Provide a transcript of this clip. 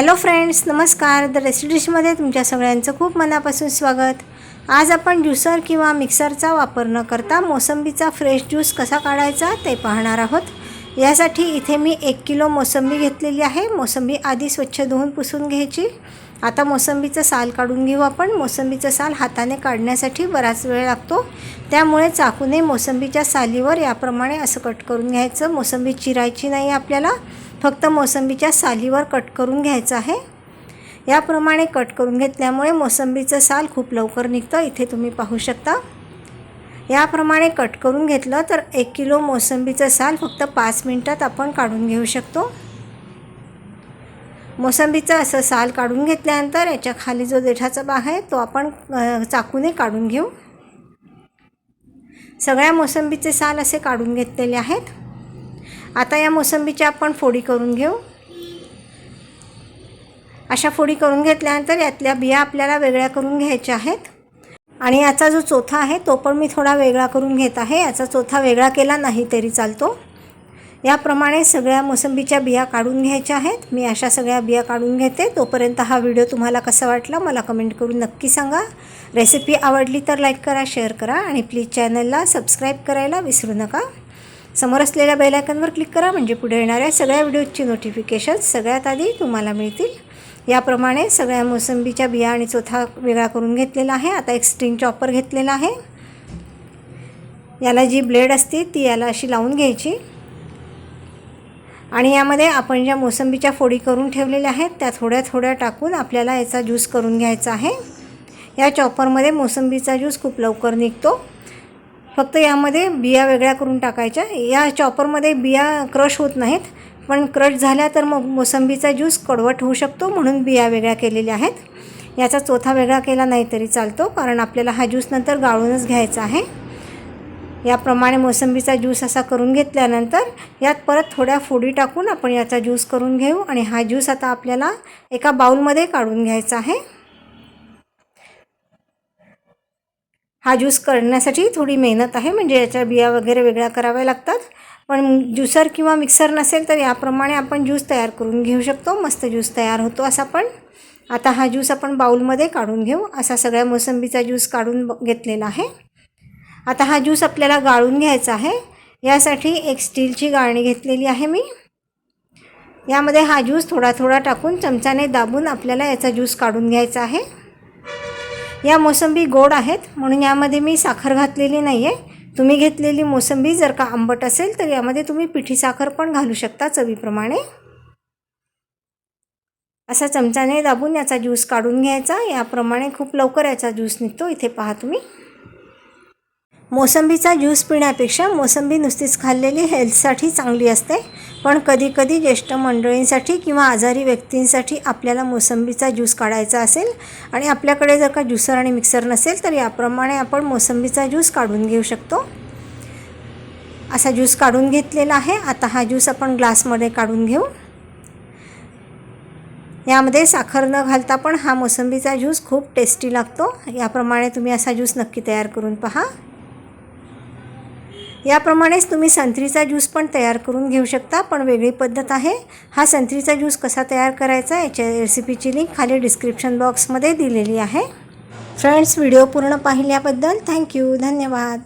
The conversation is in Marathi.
हॅलो फ्रेंड्स नमस्कार. द रेसिडिशमध्ये तुमच्या सगळ्यांचं खूप मनापासून स्वागत. आज आपण ज्युसर किंवा मिक्सरचा वापर न करता मोसंबीचा फ्रेश ज्यूस कसा काढायचा ते पाहणार आहोत. यासाठी इथे मी एक किलो मोसंबी घेतलेली आहे. मोसंबी आधी स्वच्छ धुवून पुसून घ्यायची. आता मोसंबीचं साल काढून घेऊ आपण. मोसंबीचं साल हाताने काढण्यासाठी बराच वेळ लागतो. त्यामुळे चाकूने मोसंबीच्या सालीवर याप्रमाणे असं कट करून घ्यायचं. मोसंबी चिरायची नाही आपल्याला. फक्त मोसंबीच्या सालीवर कट करून घ्यायचं आहे. याप्रमाणे कट करून घेतल्यामुळे मोसंबीचं साल खूप लवकर निघतं. इथे तुम्ही पाहू शकता. याप्रमाणे कट करून घेतलं तर एक किलो मोसंबीचं साल फक्त पाच मिनटात आपण काढून घेऊ शकतो. मोसंबीचं असं साल काढून घेतल्यानंतर याच्या खाली जो देठाचा भाग आहे तो आपण चाकूने काढून घेऊ. सगळ्या मोसंबीचे साल असे काढून घेतलेले आहेत. आता या मोसंबीच्या आपण फोडी करून घेऊ. अशा फोडी करून घेतल्यानंतर यातल्या बिया आपल्याला वेगळ्या करून घ्यायच्या आहेत. आणि याचा जो चोथा आहे तो पण मी थोडा वेगळा करून घेत आहे. याचा चोथा वेगळा केला नाही तरी चालतो. याप्रमाणे सगळ्या मोसंबीच्या बिया काढून घ्यायच्या आहेत. मी अशा सगळ्या बिया काढून घेते. तोपर्यंत हा व्हिडिओ तुम्हाला कसा वाटला मला कमेंट करून नक्की सांगा. रेसिपी आवडली तर लाईक करा शेअर करा आणि प्लीज चॅनलला सबस्क्राईब करायला विसरू नका. समोर असलेल्या बेलायकनवर क्लिक करा. म्हणजे पुढे येणाऱ्या सगळ्या व्हिडिओची नोटिफिकेशन सगळ्यात आधी तुम्हाला मिळतील. याप्रमाणे सगळ्या मोसंबीच्या बिया आणि चोथा वेगळा करून घेतलेला आहे. आता एक स्ट्रिंग चॉपर घेतलेला आहे. याला जी ब्लेड असते ती याला अशी लावून घ्यायची. आणि यामध्ये आपण ज्या मोसंबीच्या फोडी करून ठेवलेल्या आहेत त्या थोड्या थोड्या टाकून आपल्याला याचा ज्यूस करून घ्यायचा आहे. या चॉपरमध्ये मोसंबीचा ज्यूस खूप लवकर निघतो. फक्त यामध्ये बिया वेगळ्या करून टाकायच्या. या चॉपरमध्ये बिया क्रश होत नाहीत. पण क्रश झाल्या तर मग मोसंबीचा ज्यूस कडवट होऊ शकतो म्हणून बिया वेगळ्या केलेल्या आहेत. याचा चोथा वेगळा केला नाही तरी चालतो कारण आपल्याला हा ज्यूस नंतर गाळूनच घ्यायचा आहे. याप्रमाणे मोसंबीचा ज्यूस असा करून घेतल्यानंतर यात परत थोड्या फोडी टाकून आपण याचा ज्यूस करून घेऊ आणि हा ज्यूस आता आपल्याला एका बाऊलमध्ये काढून घ्यायचा आहे. हा ज्यूस करण्यासाठी थोडी मेहनत आहे म्हणजे याच्या बिया वगैरे वेगळ्या कराव्या लागतात. पण ज्युसर किंवा मिक्सर नसेल तर याप्रमाणे आपण ज्यूस तयार करून घेऊ शकतो. मस्त ज्यूस तयार होतो असा पण. आता हा ज्यूस आपण बाऊलमध्ये काढून घेऊ. असा सगळ्या मोसंबीचा ज्यूस काढून ब- घेतलेला आहे. आता हा ज्यूस आपल्याला गाळून घ्यायचा आहे. यासाठी एक स्टीलची गाळणी घेतलेली आहे मी. यामध्ये हा ज्यूस थोडा थोडा टाकून चमच्याने दाबून आपल्याला याचा ज्यूस काढून घ्यायचा आहे. या मोसंबी गोड आहेत म्हणून यामध्ये मी साखर घातलेली नाही आहे तुम्ही घेतलेली मोसंबी जर का आंबट असेल तर यामध्ये तुम्ही पिठी साखर पण घालू शकता चवीप्रमाणे. असा चमचाने दाबून याचा ज्यूस काढून घ्यायचा. याप्रमाणे खूप लवकर याचा ज्यूस निघतो. इथे पहा तुम्ही. मोसंबीचा ज्यूस पिण्यापेक्षा मोसंबी नुसतीच खाल्लेली हेल्थसाठी चांगली असते. पण कधीकधी ज्येष्ठ मंडळींसाठी किंवा आजारी व्यक्तींसाठी आपल्याला मोसंबीचा ज्यूस काढायचा असेल आणि आपल्याकडे जर का ज्युसर आणि मिक्सर नसेल तर याप्रमाणे आपण मोसंबीचा ज्यूस काढून घेऊ शकतो. असा ज्यूस काढून घेतलेला आहे. आता हा ज्यूस आपण ग्लासमध्ये काढून घेऊ. यामध्ये साखर न घालता पण हा मोसंबीचा ज्यूस खूप टेस्टी लागतो. याप्रमाणे तुम्ही असा ज्यूस नक्की तयार करून पहा. याप्रमाणेच तुम्ही संत्रीचा ज्यूस पण तयार करून घेऊ शकता पण वेगळी पद्धत आहे. हा संत्रीचा ज्यूस कसा तयार करायचा याच्या रेसिपीची लिंक खाली डिस्क्रिप्शन बॉक्समध्ये दिलेली आहे. फ्रेंड्स व्हिडिओ पूर्ण पाहिल्याबद्दल थँक्यू धन्यवाद.